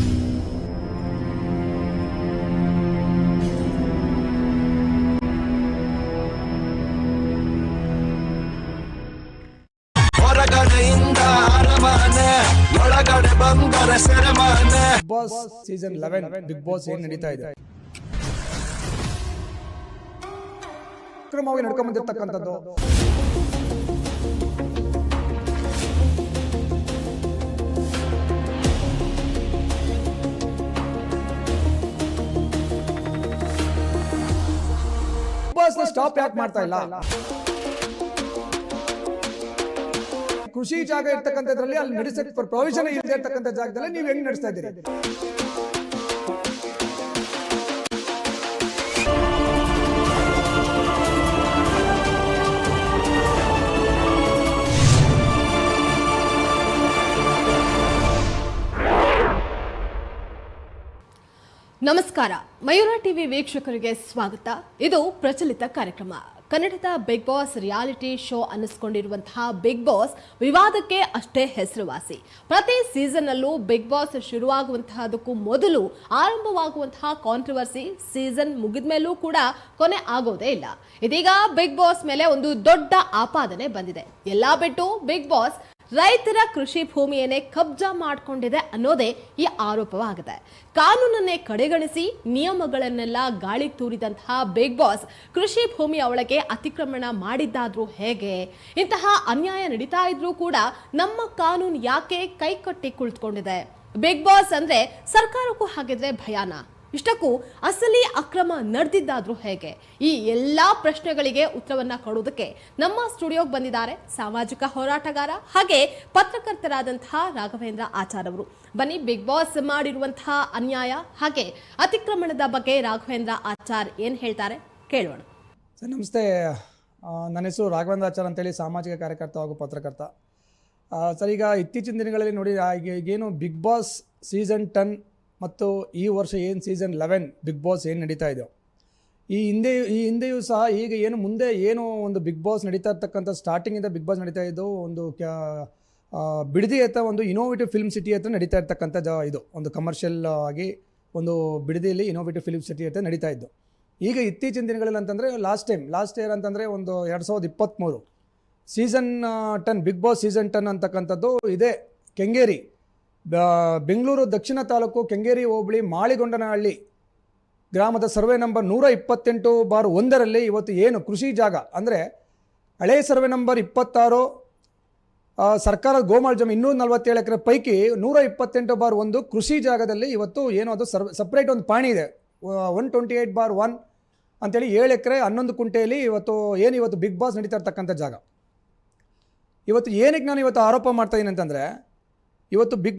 [SPEAKER 2] Boss season eleven Bigg Boss ಏನ್ ನಡೀತಾ ಇದೆ? ಅಕ್ರಮವಾಗಿ ನಡ್ಕೊಂಡ್ ಬಂದಿರ್ತಕ್ಕಂಥದ್ದು ಸ್ಟಾಪ್ ಯಾಕೆ ಮಾಡ್ತಾ ಇಲ್ಲ? ಕೃಷಿ ಜಾಗ ಇರ್ತಕ್ಕಂಥದ್ರಲ್ಲಿ ಅಲ್ಲಿ ನಡೆಸಕ್ಕೆ ಪ್ರೊವಿಷನ್ ಇಲ್ಲದೆ ಇರ್ತಕ್ಕಂಥ ಜಾಗದಲ್ಲಿ ನೀವು ಹೆಂಗ್ ನಡೆಸ್ತಾ ಇದ್ದೀರಿ?
[SPEAKER 1] ನಮಸ್ಕಾರ. ಮಯೂರ ಟಿವಿ ವೀಕ್ಷಕರಿಗೆ ಸ್ವಾಗತ. ಇದು ಪ್ರಚಲಿತ ಕಾರ್ಯಕ್ರಮ. ಕನ್ನಡದ ಬಿಗ್ ಬಾಸ್ ರಿಯಾಲಿಟಿ ಶೋ ಅನ್ನಿಸ್ಕೊಂಡಿರುವಂತಹ ಬಿಗ್ ಬಾಸ್ ವಿವಾದಕ್ಕೆ ಅಷ್ಟೇ ಹೆಸರುವಾಸಿ. ಪ್ರತಿ ಸೀಸನ್ನಲ್ಲೂ ಬಿಗ್ ಬಾಸ್ ಶುರುವಾಗುವಂತಹದಕ್ಕೂ ಮೊದಲು ಆರಂಭವಾಗುವಂತಹ ಕಾಂಟ್ರವರ್ಸಿ ಸೀಸನ್ ಮುಗಿದ ಮೇಲೂ ಕೂಡ ಕೊನೆ ಆಗೋದೇ ಇಲ್ಲ. ಇದೀಗ ಬಿಗ್ ಬಾಸ್ ಮೇಲೆ ಒಂದು ದೊಡ್ಡ ಆಪಾದನೆ ಬಂದಿದೆ. ಎಲ್ಲ ಬಿಟ್ಟು ಬಿಗ್ ಬಾಸ್ ರೈತರ ಕೃಷಿ ಭೂಮಿಯನ್ನೇ ಕಬ್ಜಾ ಮಾಡಿಕೊಂಡಿದೆ ಅನ್ನೋದೇ ಈ ಆರೋಪವಾಗಿದೆ. ಕಾನೂನನ್ನೇ ಕಡೆಗಣಿಸಿ ನಿಯಮಗಳನ್ನೆಲ್ಲ ಗಾಳಿ ತೂರಿದಂತಹ ಬಿಗ್ ಬಾಸ್ ಕೃಷಿ ಭೂಮಿಯ ಒಳಗೆ ಅತಿಕ್ರಮಣ ಮಾಡಿದ್ದಾದ್ರೂ ಹೇಗೆ? ಇಂತಹ ಅನ್ಯಾಯ ನಡೀತಾ ಇದ್ರೂ ಕೂಡ ನಮ್ಮ ಕಾನೂನು ಯಾಕೆ ಕೈಕಟ್ಟಿ ಕುಳಿತುಕೊಂಡಿದೆ? ಬಿಗ್ ಬಾಸ್ ಅಂದ್ರೆ ಸರ್ಕಾರಕ್ಕೂ ಹಾಗಿದ್ರೆ ಭಯಾನ. ಇಷ್ಟಕ್ಕೂ ಅಸಲಿ ಅಕ್ರಮ ನಡೆದಿದ್ದಾದ್ರೂ ಹೇಗೆ? ಈ ಎಲ್ಲ ಪ್ರಶ್ನೆಗಳಿಗೆ ಉತ್ತರವನ್ನ ಕೊಡೋದಕ್ಕೆ ನಮ್ಮ ಸ್ಟುಡಿಯೋಗೆ ಬಂದಿದ್ದಾರೆ ಸಾಮಾಜಿಕ ಹೋರಾಟಗಾರ ಹಾಗೆ ಪತ್ರಕರ್ತರಾದಂತಹ ರಾಘವೇಂದ್ರ ಆಚಾರ್ ಅವರು. ಬನ್ನಿ ಬಿಗ್ ಬಾಸ್ ಮಾಡಿರುವಂತಹ ಅನ್ಯಾಯ ಹಾಗೆ ಅತಿಕ್ರಮಣದ ಬಗ್ಗೆ ರಾಘವೇಂದ್ರ ಆಚಾರ್ ಏನು ಹೇಳ್ತಾರೆ ಕೇಳೋಣ.
[SPEAKER 2] ಸರ್, ನಮಸ್ತೆ. ನನ್ನ ಹೆಸರು ರಾಘವೇಂದ್ರ ಆಚಾರ್ ಅಂತೇಳಿ ಸಾಮಾಜಿಕ ಕಾರ್ಯಕರ್ತ ಹಾಗೂ ಪತ್ರಕರ್ತ. ಸರ್, ಈಗ ಇತ್ತೀಚಿನ ದಿನಗಳಲ್ಲಿ ನೋಡಿ ಈಗೇನು ಬಿಗ್ ಬಾಸ್ ಸೀಸನ್ ಟೆನ್ ಮತ್ತು ಈ ವರ್ಷ ಏನು ಸೀಸನ್ ಲೆವೆನ್ ಬಿಗ್ ಬಾಸ್ ಏನು ನಡೀತಾ ಇದೆ ಈ ಹಿಂದೆ, ಈ ಹಿಂದೆಯೂ ಸಹ ಈಗ ಏನು ಮುಂದೆ ಏನು ಒಂದು ಬಿಗ್ ಬಾಸ್ ನಡೀತಾ ಇರ್ತಕ್ಕಂಥ ಸ್ಟಾರ್ಟಿಂಗಿಂದ ಬಿಗ್ ಬಾಸ್ ನಡೀತಾ ಇದ್ದು ಒಂದು ಕ್ಯಾ ಬಿಡದಿ ಅಥವಾ ಒಂದು ಇನೋವೇಟಿವ್ ಫಿಲ್ಮ್ ಸಿಟಿ ಹತ್ರ ನಡೀತಾ ಇರ್ತಕ್ಕಂಥ ಜ, ಇದು ಒಂದು ಕಮರ್ಷಿಯಲ್ ಆಗಿ ಒಂದು ಬಿಡದಿಯಲ್ಲಿ ಇನೋವೇಟಿವ್ ಫಿಲ್ಮ್ ಸಿಟಿ ಹತ್ರ ನಡೀತಾ ಇದ್ದು. ಈಗ ಇತ್ತೀಚಿನ ದಿನಗಳಲ್ಲಿ ಅಂತಂದರೆ ಲಾಸ್ಟ್ ಟೈಮ್ ಲಾಸ್ಟ್ ಇಯರ್ ಅಂತಂದರೆ ಒಂದು ಎರಡು ಸಾವಿರದ ಇಪ್ಪತ್ತ್ಮೂರು season ten Bigg Boss season ten ಅಂತಕ್ಕಂಥದ್ದು ಇದೇ ಕೆಂಗೇರಿ. ಬೆಂಗಳೂರು ದಕ್ಷಿಣ ತಾಲೂಕು ಕೆಂಗೇರಿ ಹೋಬಳಿ ಮಾಳಿಗೊಂಡನಹಳ್ಳಿ ಗ್ರಾಮದ ಸರ್ವೆ ನಂಬರ್ ನೂರ ಇಪ್ಪತ್ತೆಂಟು ಬಾರ್ ಒಂದರಲ್ಲಿ ಇವತ್ತು ಏನು ಕೃಷಿ ಜಾಗ? ಅಂದರೆ ಹಳೆ ಸರ್ವೆ ನಂಬರ್ ಇಪ್ಪತ್ತಾರು ಸರ್ಕಾರದ ಗೋಮಾಳ ಜಮೀನು ಇನ್ನೂರ ನಲವತ್ತೇಳು ಎಕರೆ ಪೈಕಿ ನೂರ ಇಪ್ಪತ್ತೆಂಟು ಬಾರ್ ಒಂದು ಕೃಷಿ ಜಾಗದಲ್ಲಿ ಇವತ್ತು ಏನು ಅದು ಸರ್ ಸಪ್ರೇಟ್ ಒಂದು ಪಾಣಿ ಇದೆ. One twenty eight bar one ಅಂತೇಳಿ ಏಳು ಎಕರೆ ಹನ್ನೊಂದು ಕುಂಟೆಯಲ್ಲಿ ಇವತ್ತು ಏನು ಇವತ್ತು ಬಿಗ್ ಬಾಸ್ ನಡೀತಾ ಇರ್ತಕ್ಕಂಥ ಜಾಗ. ಇವತ್ತು ಏನಕ್ಕೆ ನಾನು ಇವತ್ತು ಆರೋಪ ಮಾಡ್ತಾ ಇದ್ದೀನಿ ಅಂತಂದರೆ, ಇವತ್ತು ಬಿಗ್